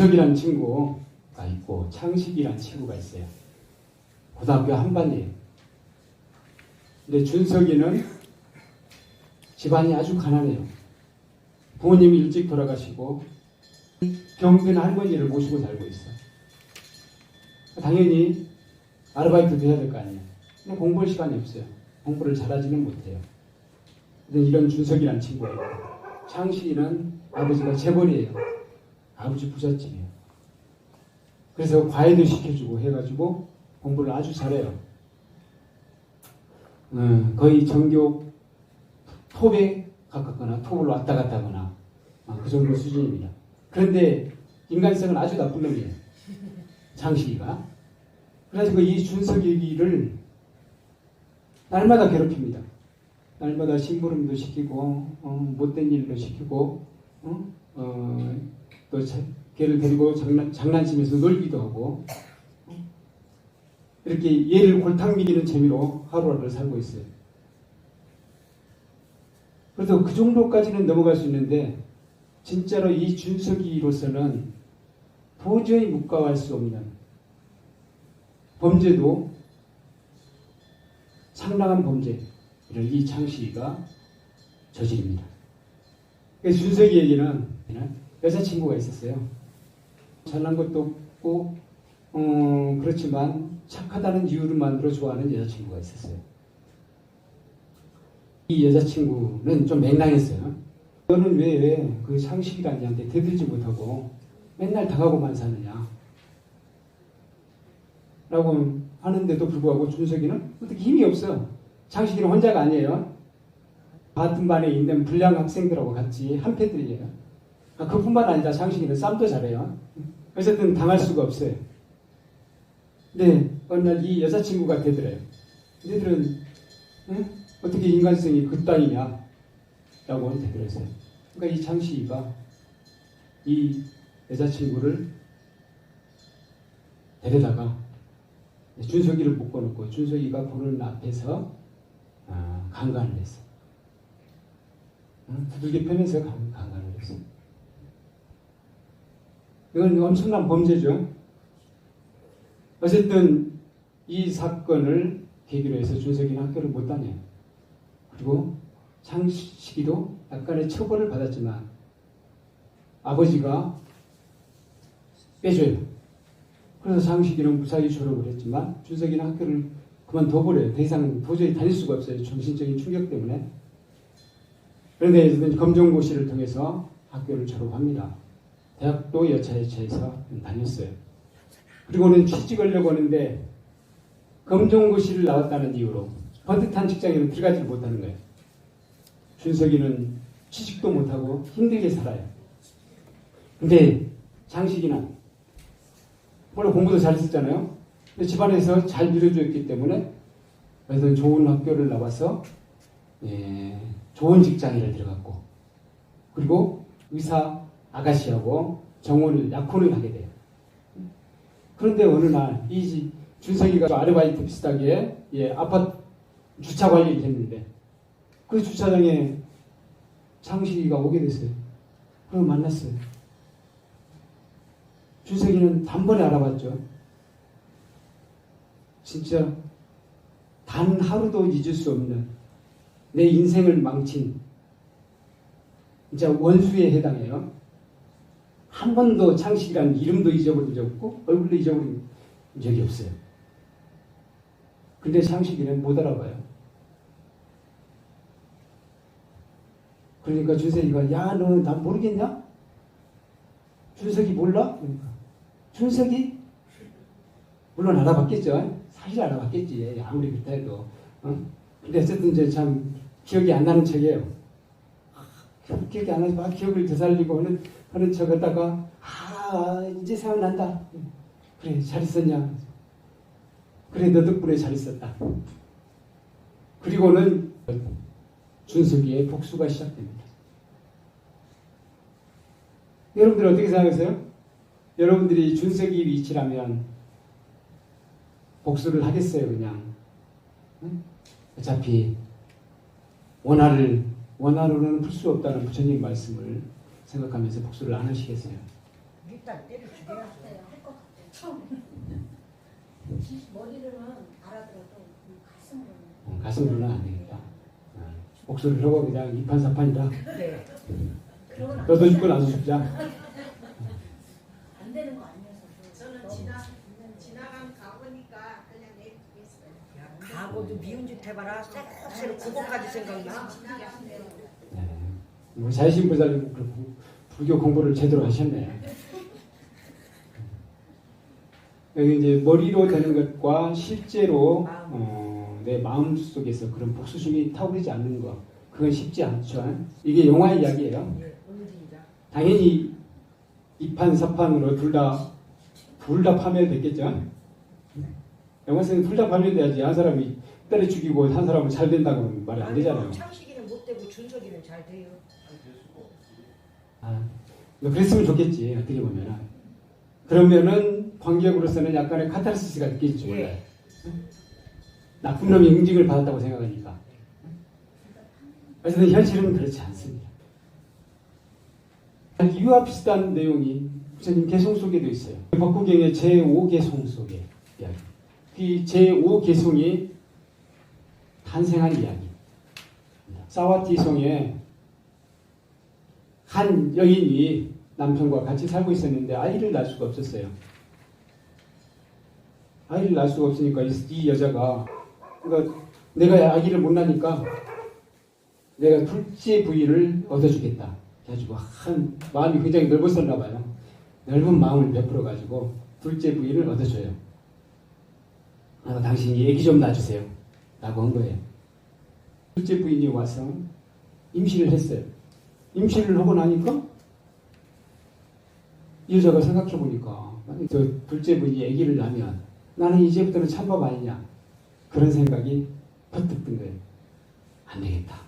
준석이라는 친구가 있고 창식이라는 친구가 있어요. 고등학교 한반이에요. 근데 준석이는 집안이 아주 가난해요. 부모님이 일찍 돌아가시고 병든 할머니를 모시고 살고 있어. 당연히 아르바이트도 해야 될 거 아니에요. 근데 공부할 시간이 없어요. 공부를 잘하지는 못해요. 근데 이런 준석이라는 친구가 있고 창식이는 아버지가 재벌이에요. 아버지 부잣집이에요. 그래서 과외도 시켜주고 해가지고 공부를 아주 잘해요. 음, 거의 전교 톱에 가깝거나 톱을 왔다 갔다 하거나 아, 그 정도 수준입니다. 그런데 인간성은 아주 나쁜 놈이에요. 장식이가. 그래가지고 이 준석이를 날마다 괴롭힙니다. 날마다 심부름도 시키고 어, 못된 일도 시키고 어? 어, 또 자, 걔를 데리고 장난, 장난치면서 놀기도 하고 어? 이렇게 얘를 골탕 먹이는 재미로 하루하루를 살고 있어요. 그래서 그 정도까지는 넘어갈 수 있는데 진짜로 이 준석이로서는 도저히 묵과할 수 없는 범죄도 상당한 범죄를 이 창식이가 저지릅니다. 그래서 준석이에게는 여자친구가 있었어요. 잘난 것도 없고 어, 그렇지만 착하다는 이유로만으로 좋아하는 여자친구가 있었어요. 이 여자친구는 좀 맹랑했어요. 너는 왜 그 상식이라는 이한테 대들지 못하고 맨날 당하고만 사느냐? 라고 하는데도 불구하고 준석이는 어떻게 힘이 없어요. 장식이는 혼자가 아니에요. 같은 반에 있는 불량 학생들하고 같이 한패들이에요. 아, 그뿐만 아니라 장식이는 쌈도 잘해요. 어쨌든 당할 수가 없어요. 근데 어느 날 이 여자친구가 되더래요. 너희들은 응? 어떻게 인간성이 그따위냐? 라고 되더랬어요. 그러니까 이 장식이가 이 여자친구를 데려다가 준석이를 묶어놓고 준석이가 보는 앞에서 아, 강간을 했어. 응? 두들겨 패면서 강, 강간을 했어. 이건 엄청난 범죄죠. 어쨌든 이 사건을 계기로 해서 준석이는 학교를 못 다녀요. 그리고 장식이도 약간의 처벌을 받았지만 아버지가 빼줘요. 그래서 장식이는 무사히 졸업을 했지만 준석이는 학교를 그만둬버려요. 더 이상 도저히 다닐 수가 없어요. 정신적인 충격 때문에. 그런데 검정고시를 통해서 학교를 졸업합니다. 대학도 여차여차해서 다녔어요. 그리고는 취직하려고 하는데 검정고시를 나왔다는 이유로 번듯한 직장에는 들어가지 못하는 거예요. 준석이는 취직도 못하고 힘들게 살아요. 근데 장식이는 원래 공부도 잘했었잖아요. 근데 집안에서 잘 밀어주었기 때문에 그래서 좋은 학교를 나와서 예, 좋은 직장에 들어갔고 그리고 의사 아가씨하고 정원을 약혼을 하게 돼요. 그런데 어느 날 이 준석이가 아르바이트 비슷하게 예, 아파트 주차 관리를 했는데 그 주차장에 장식이가 오게 됐어요. 그럼 만났어요. 준석이는 단번에 알아봤죠. 진짜 단 하루도 잊을 수 없는 내 인생을 망친 진짜 원수에 해당해요. 한 번도 창식이라는 이름도 잊어버린 적 없고 얼굴도 잊어버린 적이 없어요. 근데 창식이는 못 알아봐요. 그러니까 준석이가 야너나 모르겠냐? 준석이 몰라? 그러니까 준석이 물론 알아봤겠죠. 사실 알아봤겠지. 아무리 그렇다 해도. 어? 근데 어쨌든 참 기억이 안 나는 척이에요. 아, 기억이 안 나서 막 기억을 되살리고 하는 하는 척 하다가 아 이제 생각난다. 그래 잘 있었냐? 그래 너 덕분에 잘 있었다. 그리고는 준석이의 복수가 시작됩니다. 여러분들 어떻게 생각하세요? 여러분들이 준석이 위치라면 복수를 하겠어요, 그냥. 응? 어차피 원한을 원한으로는 풀 수 없다는 부처님 말씀을 생각하면서 복수를 안 하시겠어요. 일단 때려 죽여야 돼. 할것 같아요. 머리로는 알아들어도 가슴으로는 어, 가슴으로는 안 되겠다. 어, 복수를 하고 그냥 이판사판이다. 네. 안 너도 나도 않아요? 죽자. 안 되는 거 아니어서 저는 너무 지나 지나간 가보니까 그냥 내비두겠어요. 야, 가고도 미운 짓 해봐라. 쎄쎄 그거까지 생각나. 네. 뭐 자신보살님 그렇고 불교 공부를 제대로 하셨네. 여기 이제 머리로 되는 것과 실제로 어, 내 마음 속에서 그런 복수심이 타오르지 않는 것 그건 쉽지 않죠. 이게 영화 이야기예요. 예. 당연히 이판사판으로 둘다둘 다 파멸됐겠죠. 영화에서는 둘다 파멸돼야지 한 사람이 때려 죽이고 한 사람은 잘 된다고 말이 안 되잖아요. 창식이는 못 되고 준석이는 잘 돼요. 아, 뭐 그랬으면 좋겠지 어떻게 보면은 그러면은 관객으로서는 약간의 카타르시스가 느껴질지 몰라요. 예. 나쁜 놈이 응징을 받았다고 생각하니까. 그래서 현실은 그렇지 않습니다. 이와 비슷한 내용이 부처님 개송 속에도 있어요. 법구경의 제5개송 속에 이야기. 이 제5개송이 탄생한 이야기. 사와티송에 한 여인이 남편과 같이 살고 있었는데 아이를 낳을 수가 없었어요. 아이를 낳을 수가 없으니까 이, 이 여자가 그러니까 내가 아기를 못 낳으니까 내가 둘째 부위를 얻어주겠다. 그래가지고 한 마음이 굉장히 넓었었나 봐요. 넓은 마음을 베풀어 가지고 둘째 부위를 얻어줘요. 아, 당신이 애기 좀 낳아주세요. 라고 한 거예요. 둘째 부인이 와서 임신을 했어요. 임신을 하고 나니까 이 여자가 생각해 보니까 저 둘째 부인이 아기를 낳으면 나는 이제부터는 찬밥 아니냐 그런 생각이 퍼뜩 든 거예요. 안 되겠다.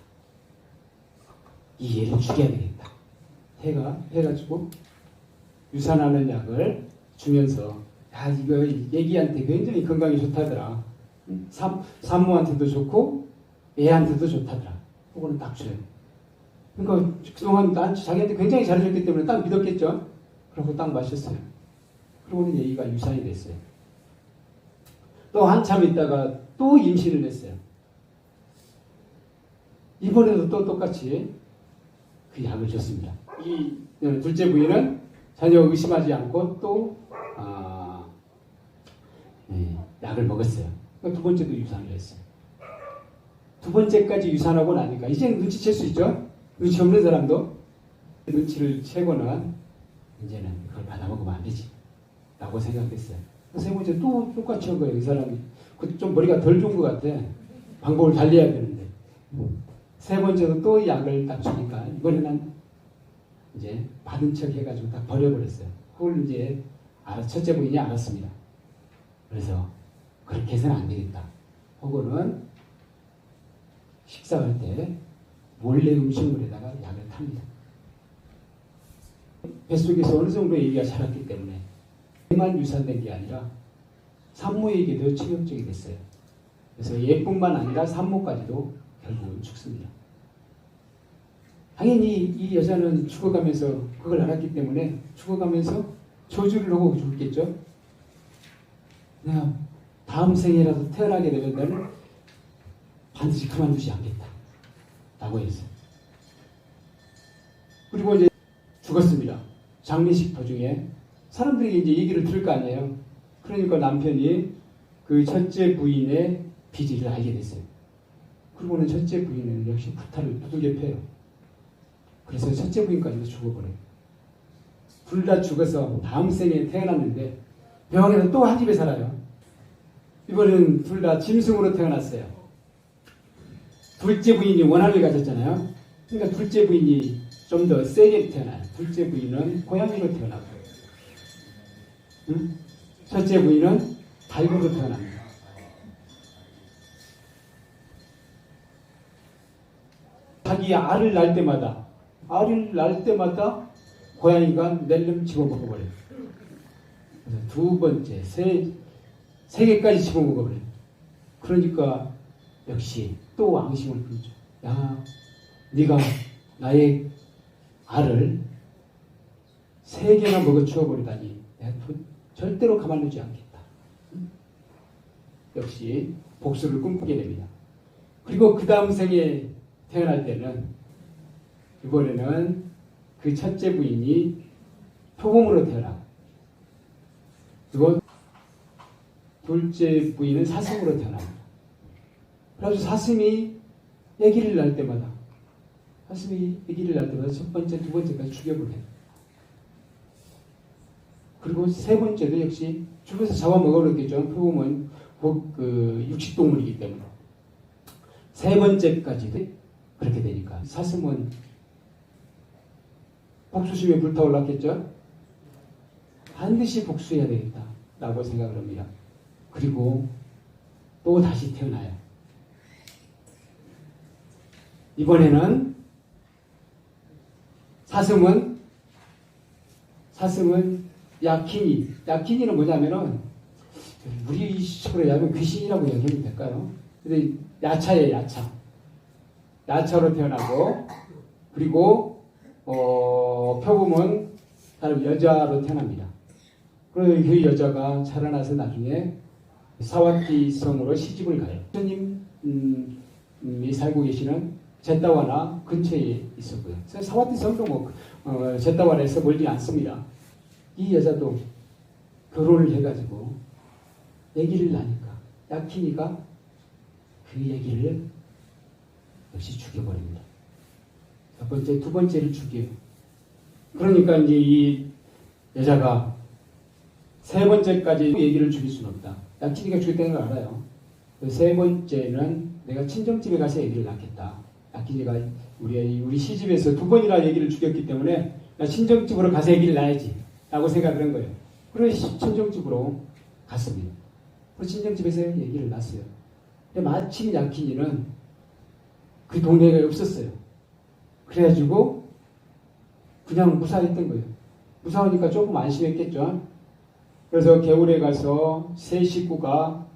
이 애를 죽여야 되겠다. 해가 해가지고 유산하는 약을 주면서 야 이거 애기한테 굉장히 건강에 좋다더라. 응? 산, 산모한테도 좋고 애한테도 좋다더라. 그거는 딱 줘요. 그러니까 그동안 난 자기한테 굉장히 잘해줬기 때문에 딱 믿었겠죠. 그러고 딱 마셨어요. 그러고는 얘기가 유산이 됐어요. 또 한참 있다가 또 임신을 했어요. 이번에도 또 똑같이 그 약을 줬습니다. 이 둘째 부인은 전혀 의심하지 않고 또 아, 예, 약을 먹었어요. 두 번째도 유산을 했어요. 두 번째까지 유산하고 나니까 이제 눈치챌 수 있죠. 눈치 없는 사람도 눈치를 채고는 이제는 그걸 받아먹으면 안 되지. 라고 생각했어요. 세 번째 또 똑같이 한 거예요. 이 사람이. 그 좀 머리가 덜 좋은 것 같아. 방법을 달리해야 되는데. 세 번째도 또 약을 딱 주니까 이번에는 이제 받은 척 해가지고 딱 버려버렸어요. 그걸 이제 알아, 첫째 부인이 알았습니다. 그래서 그렇게 해서는 안 되겠다. 혹은 식사할 때 몰래 음식물에다가 약을 탑니다. 뱃속에서 어느 정도 얘기가 자랐기 때문에 만 유산된 게 아니라 산모에게도 치명적이 됐어요. 그래서 얘뿐만 아니라 산모까지도 결국은 죽습니다. 당연히 이 여자는 죽어가면서 그걸 알았기 때문에 죽어가면서 저주를 하고 죽겠죠. 내가 다음 생에라도 태어나게 되면 나는 반드시 그만두지 않겠다. 라고 했어요. 그리고 이제 죽었습니다. 장례식 도중에 사람들이 이제 얘기를 들을 거 아니에요. 그러니까 남편이 그 첫째 부인의 비리를 알게 됐어요. 그리고는 첫째 부인은 역시 부탈을 두들겨 패요. 그래서 첫째 부인까지도 죽어버려요. 둘 다 죽어서 다음 생에 태어났는데 병원에서 또 한 집에 살아요. 이번에는 둘 다 짐승으로 태어났어요. 둘째 부인이 원한을 가졌잖아요. 그러니까 둘째 부인이 좀 더 세게 태어나요. 둘째 부인은 고양이로 태어나고, 응? 첫째 부인은 달고로 태어납니다. 자기 알을 낳을 때마다, 알을 낳을 때마다 고양이가 낼름 집어먹어버려요. 두 번째, 세, 세 개까지 집어먹어 버려. 그러니까 역시 또 앙심을 부르죠. 야, 네가 나의 알을 세 개나 먹어 치워버리다니 내가 도- 절대로 가만두지 않겠다. 음? 역시 복수를 꿈꾸게 됩니다. 그리고 그 다음 생에 태어날 때는 이번에는 그 첫째 부인이 표범으로 태어나고 그리고 둘째 부인은 사슴으로 태어납니다. 그래서 사슴이 아기를 낳을 때마다 사슴이 아기를 낳을 때마다 첫 번째, 두 번째까지 죽여버려요. 그리고 세 번째도 역시 죽여서 잡아먹어버렸겠죠. 표범은 곧그 육식동물이기 때문에 세 번째까지도 그렇게 되니까 사슴은 복수심에 불타올랐겠죠. 반드시 복수해야 되겠다라고 생각을 합니다. 그리고 또 다시 태어나요. 이번에는 사슴은 사슴은 야키니 야키니는 뭐냐면은 우리 식으로 얘기하면 귀신이라고 얘기하면 될까요? 근데 야차예요 야차 야차로 태어나고 그리고 어, 표범은 다른 여자로 태어납니다. 그리고 그 여자가 자라나서 나중에 사와티 성으로 시집을 가요. 부처님 음, 음, 이 살고 계시는 제타와나 근처에 있었고요. 사와티 성도 뭐 어, 제타와나에서 멀지 않습니다. 이 여자도 결혼을 해가지고 아기를 낳으니까 야키니가 그 아기를 역시 죽여버립니다. 첫 번째, 두 번째를 죽여요. 그러니까 이제 이 여자가 세 번째까지 얘기를 죽일 수는 없다. 약치니가 죽였다는 걸 알아요. 그세 번째는 내가 친정집에 가서 얘기를 낳겠다. 약치니가 우리 우리 시집에서 두 번이나 얘기를 죽였기 때문에 나 친정집으로 가서 얘기를 낳아야지. 라고 생각을 한 거예요. 그래서 친정집으로 갔습니다. 그 친정집에서 얘기를 낳았어요. 근데 마침 약키니는 그 동네가 없었어요. 그래가지고 그냥 무사했던 거예요. 무사하니까 조금 안심했겠죠. 그래서 겨울에 가서 세 식구가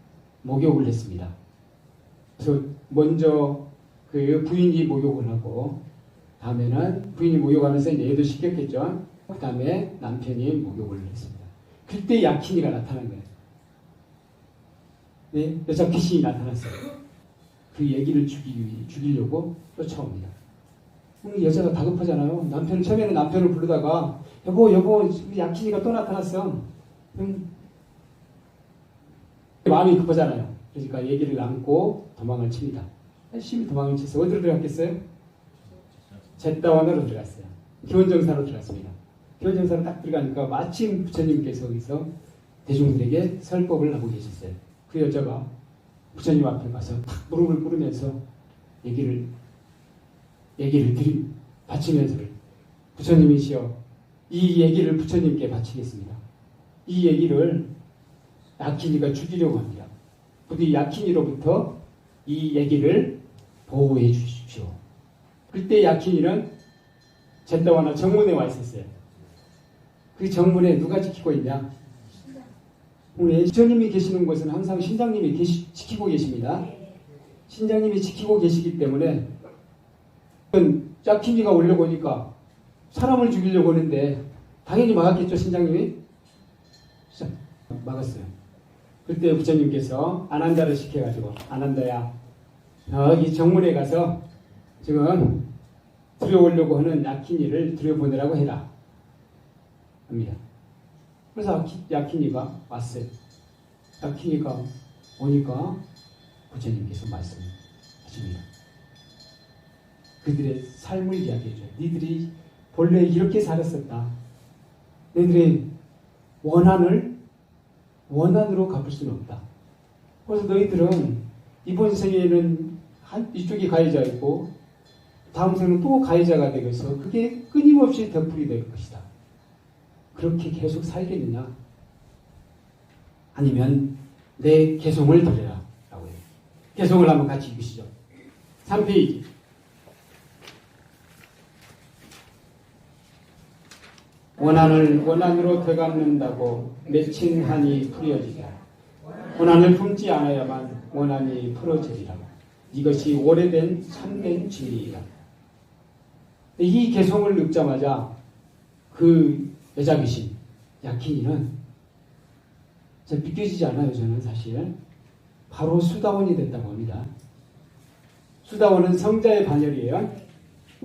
목욕을 했습니다. 그래서 먼저 그 부인이 목욕을 하고 다음에는 부인이 목욕하면서 이제 얘도 시켰겠죠. 그 다음에 남편이 목욕을 했습니다. 그때 야키니가 나타난 거예요. 네, 여자 귀신이 나타났어요. 그 얘기를 죽이, 죽이려고 쫓아옵니다. 그럼 여자가 다급하잖아요. 남편 처음에는 남편을 부르다가 여보 여보 우리 약키니가 또 나타났어. 음. 마음이 급하잖아요. 그러니까 얘기를 남고 도망을 칩니다. 열심히 도망을 쳐서 어디로 들어갔겠어요? 잿다원으로 들어갔어요. 기원정사로 들어갔습니다. 기원정사로 딱 들어가니까 마침 부처님께서 거기서 대중들에게 설법을 하고 계셨어요. 그 여자가 부처님 앞에 가서 탁 무릎을 꿇으면서 얘기를 얘기를 드리 바치면서 부처님이시여 이 얘기를 부처님께 바치겠습니다. 이 얘기를 야키니가 죽이려고 합니다. 부디 야키니로부터 이 얘기를 보호해 주십시오. 그때 야키니는 잿다와나 정문에 와 있었어요. 그 정문에 누가 지키고 있냐? 오늘 부처님이 계시는 곳은 항상 신장님이 계시, 지키고 계십니다. 신장님이 지키고 계시기 때문에 야키니가 오려고 하니까 사람을 죽이려고 하는데 당연히 막았겠죠 신장님이 자, 막았어요. 그때 부처님께서 아난다를 시켜가지고 아난다야 여기 정문에 가서 지금 들여오려고 하는 야키니를 들여보내라고 해라 합니다. 그래서 야키, 야키니가 왔어요. 야키니가 오니까 부처님께서 말씀하십니다. 그들의 삶을 이야기해줘요. 니들이 본래 이렇게 살았었다. 너희들의 원한을 원한으로 갚을 수는 없다. 그래서 너희들은 이번 생에는 한 이쪽이 가해자였고 다음 생에는 또 가해자가 되겠어. 그게 끊임없이 되풀이 될 것이다. 그렇게 계속 살겠느냐? 아니면 내 개성을 드려라. 라고 해요. 개성을 한번 같이 읽으시죠. 3페이지. 원한을 원한으로 되갚는다고 맺힌 한이 풀이어지자 원한을 품지 않아야만 원한이 풀어지리라. 이것이 오래된 참된 진리이다. 이 개성을 읊자마자 그 여자 귀신 야킨이는 잘 믿겨지지 않아요. 저는 사실 바로 수다원이 됐다고 합니다. 수다원은 성자의 반열이에요.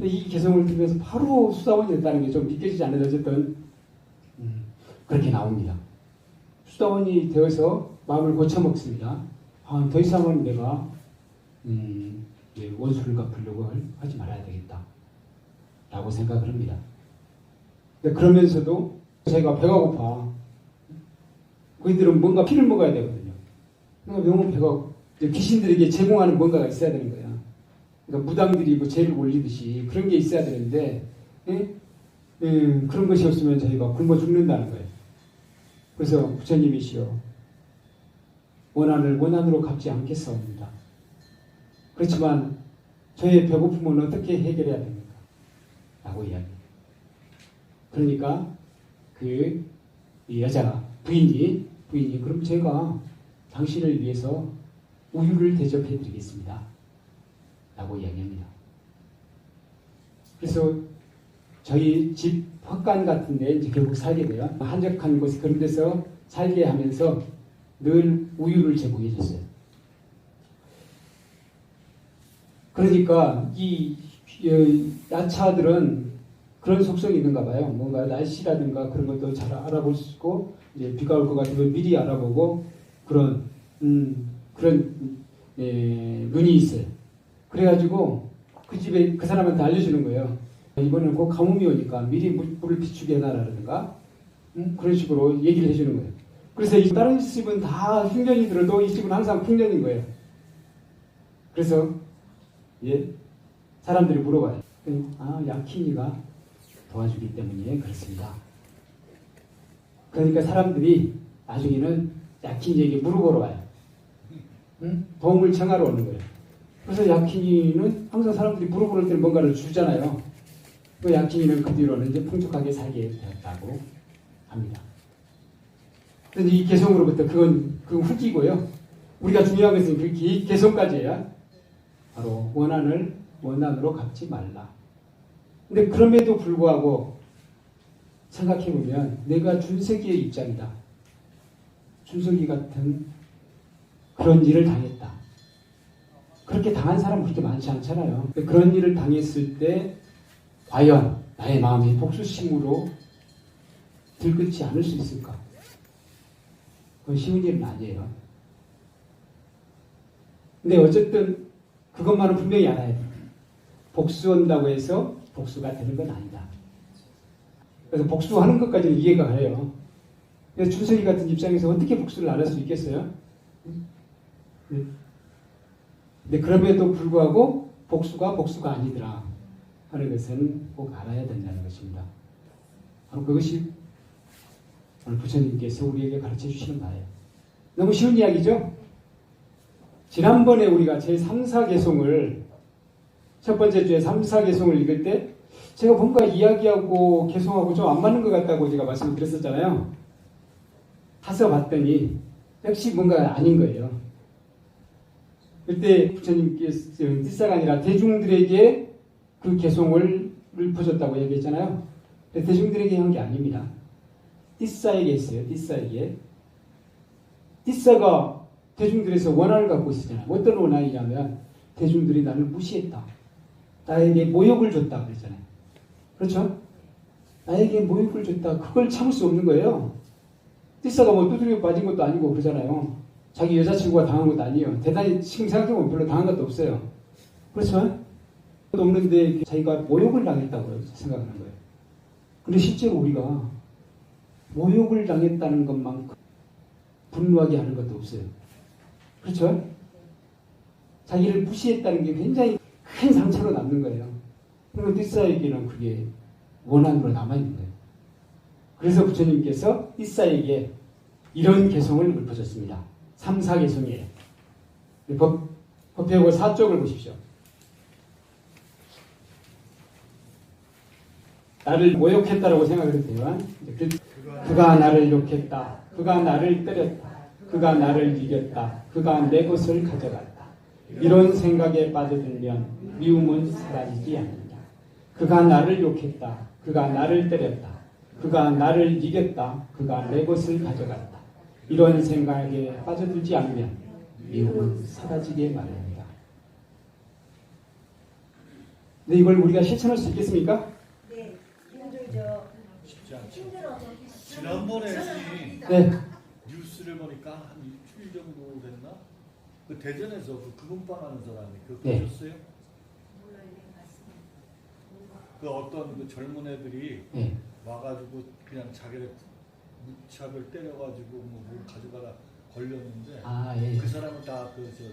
이 개성을 들면서 바로 수다원이 됐다는 게 좀 믿겨지지 않아요. 어쨌든 음, 그렇게 나옵니다. 수다원이 되어서 마음을 고쳐먹습니다. 아, 더 이상은 내가 음, 예, 원수를 갚으려고 할- 하지 말아야 되겠다. 라고 생각을 합니다. 근데 그러면서도 자기가 배가 고파. 그이들은 뭔가 피를 먹어야 되거든요. 그러니까 너무 배가 귀신들에게 제공하는 뭔가가 있어야 되는 거야. 그러니까 무당들이 뭐 죄를 올리듯이 그런 게 있어야 되는데 예? 음, 그런 것이 없으면 저희가 굶어 죽는다는 거예요. 그래서 부처님이시여 원한을 원한으로 갚지 않겠사옵니다. 그렇지만 저의 배고픔은 어떻게 해결해야 됩니까? 라고 이야기해요. 그러니까 그 여자가 부인이 부인이 그럼 제가 당신을 위해서 우유를 대접해 드리겠습니다. 라고 이야기합니다. 그래서 저희 집 헛간 같은 데 이제 결국 살게 돼요. 한적한 곳 그런 데서 살게 하면서 늘 우유를 제공해 줬어요. 그러니까 이 어, 야차들은 그런 속성이 있는가 봐요. 뭔가 날씨라든가 그런 것도 잘 알아볼 수 있고 이제 비가 올 것 같으면 미리 알아보고 그런 음, 그런 예, 눈이 있어요. 그래가지고 그 집에 그 사람한테 알려주는 거예요. 이번에는 꼭 가뭄이 오니까 미리 물- 물을 비추게 해놔라든가 음, 그런 식으로 얘기를 해주는 거예요. 그래서 이 다른 집은 다 흉년이 들어도 이 집은 항상 풍년인 거예요. 그래서 예 사람들이 물어봐요. 아 야키니가 도와주기 때문에 그렇습니다. 그러니까 사람들이 나중에는 야키니에게 물어보러 와요. 응? 도움을 청하러 오는 거예요. 그래서 야키니는 항상 사람들이 물어볼 때는 뭔가를 주잖아요. 그 야키니는 그 뒤로는 이제 풍족하게 살게 되었다고 합니다. 근데 이 개성으로부터 그건 그 후기고요. 우리가 중요한 것은 그 개- 개성까지예요. 바로 원한을 원한으로 갚지 말라. 근데 그럼에도 불구하고 생각해 보면 내가 준석이의 입장이다. 준석이 같은 그런 일을 당했다. 그렇게 당한 사람은 그렇게 많지 않잖아요. 그런 일을 당했을 때 과연 나의 마음이 복수심으로 들끓지 않을 수 있을까? 그건 쉬운 일은 아니에요. 근데 어쨌든 그것만은 분명히 알아야 돼. 복수한다고 해서 복수가 되는 건 아니다. 그래서 복수하는 것까지는 이해가 가요. 그래서 준석이 같은 입장에서 어떻게 복수를 안 할 수 있겠어요? 네. 근데 그럼에도 불구하고 복수가 복수가 아니더라 하는 것은 꼭 알아야 된다는 것입니다. 바로 그것이 오늘 부처님께서 우리에게 가르쳐 주시는 바예요. 너무 쉬운 이야기죠? 지난번에 우리가 제 3사 개송을 첫 번째 주에 3사 개송을 읽을 때 제가 뭔가 이야기하고 개송하고 좀 안 맞는 것 같다고 제가 말씀을 드렸었잖아요. 가서 봤더니 역시 뭔가 아닌 거예요. 그때 부처님께서 띠사가 아니라 대중들에게 그 개송을 읊어줬다고 얘기했잖아요. 대중들에게 한 게 아닙니다. 띠사에게 했어요. 띠사에게. 띠사가 대중들에서 원한을 갖고 있었잖아요. 어떤 원한이냐면 대중들이 나를 무시했다. 나에게 모욕을 줬다 그랬잖아요. 그렇죠? 나에게 모욕을 줬다. 그걸 참을 수 없는 거예요. 띠사가 뭐 두드려 맞은 것도 아니고 그러잖아요. 자기 여자친구가 당한 것도 아니에요. 대단히 지금 생각해보면 별로 당한 것도 없어요. 그렇죠? 없는데 자기가 모욕을 당했다고 생각하는 거예요. 근데 실제로 우리가 모욕을 당했다는 것만큼 분노하게 하는 것도 없어요. 그렇죠? 자기를 무시했다는 게 굉장히 큰 상처로 남는 거예요. 그리고 띠사에게는 그게 원한으로 남아있는 거예요. 그래서 부처님께서 띠사에게 이런 개성을 읊어줬습니다. 3, 4 개성이에요. 법, 법회고 4쪽을 보십시오. 나를 모욕했다라고 생각을 해도 돼요. 그, 그가 나를 욕했다. 그가 나를 때렸다. 그가 나를 이겼다. 그가 내 것을 가져갔다. 이런 생각에 빠져들면 미움은 사라지지 않는다. 그가 나를 욕했다. 그가 나를 때렸다. 그가 나를 이겼다. 그가 내 것을 가져갔다. 이런 생각에 빠져들지 않으면 미움은 사라지게 마련이다. 근데 이걸 우리가 실천할 수 있겠습니까? 네, 힘들죠. 쉽지 않죠. 지난번에 이 네. 뉴스를 보니까 한 일주일 정도 됐나? 그 대전에서 그 금은방 하는 사람이 그거 네. 보셨어요? 그 어떤 그 젊은 애들이 네. 와가지고 그냥 자기를 무차별 때려가지고 뭐 뭘 가져가라 걸렸는데 아, 예. 그 사람은 다그저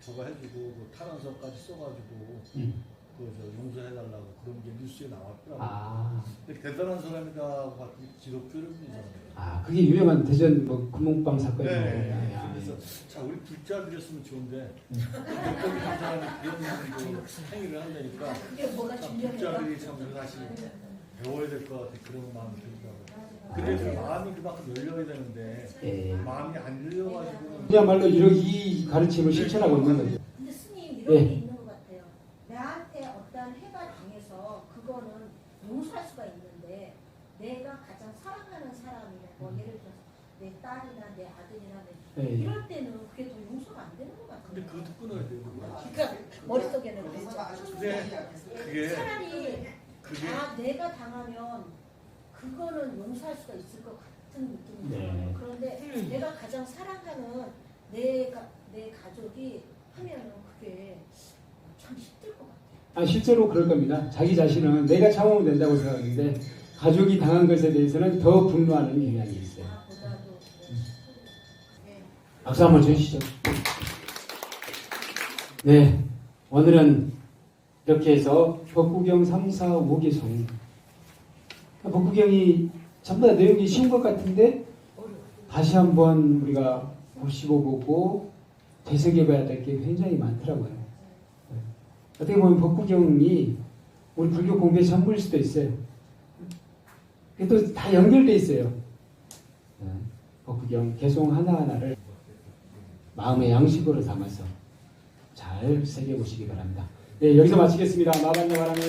저거 해주고 그 탄원서까지 써가지고 음. 그저 용서해달라고 그런 게 뉴스에 나왔더라고요. 아, 근데 대단한 사람이다 봤더니 기독교를 사람이에요. 아, 그게 유명한 대전 뭐 금옥방 사건이에요. 네. 아, 그래서 자 우리 불자 드렸으면 좋은데 몇번 한 사람이 그런 그 행위를 한다니까 그게 뭐가 참 중요해요? 불자들이 참 우리 사실 배워야 될 것 같아 그런 마음이 들더라고 요. 근데 그 마음이 그만큼 열려야 되는데 예. 마음이 안 열려가지고는 그야말로 이런 이 가르침을 실천하고 있는 거죠. 근데 스님 이런 네. 게 있는 것 같아요. 나한테 어떤 해가 당해서 그거는 용서할 수가 있는데 내가 가장 사랑하는 사람이나 뭐 예를 들어서 내 딸이나 내 아들이나 내 네. 이럴 때는 그게 더 용서가 안 되는 것 같아요. 근데 그것도 끊어야 돼요. 그거. 그러니까 머릿속에는 그렇죠. 근데 그게 차라리 그게 아 내가 당하면 그거는 용서할 수가 있을 것 같은 느낌이 네. 들어요. 그런데 내가 가장 사랑하는 내, 가, 내 가족이 하면은 그게 참 힘들 것 같아요. 아, 실제로 그럴 겁니다. 자기 자신은 내가 참으면 된다고 생각하는데 가족이 당한 것에 대해서는 더 분노하는 경향이 있어요. 나보다도 박수 한번 주시죠. 네, 오늘은 이렇게 해서 법구경 3, 4, 5개송 법구경이 전부 다 내용이 쉬운 것 같은데 다시 한번 우리가 보시고 보고 되새겨봐야 될 게 굉장히 많더라고요. 네. 어떻게 보면 법구경이 우리 불교 공부의 전부일 수도 있어요. 또 다 연결돼 있어요. 네. 법구경 개송 하나하나를 마음의 양식으로 담아서 잘 새겨보시기 바랍니다. 네, 여기서 마치겠습니다. 마반야 바람의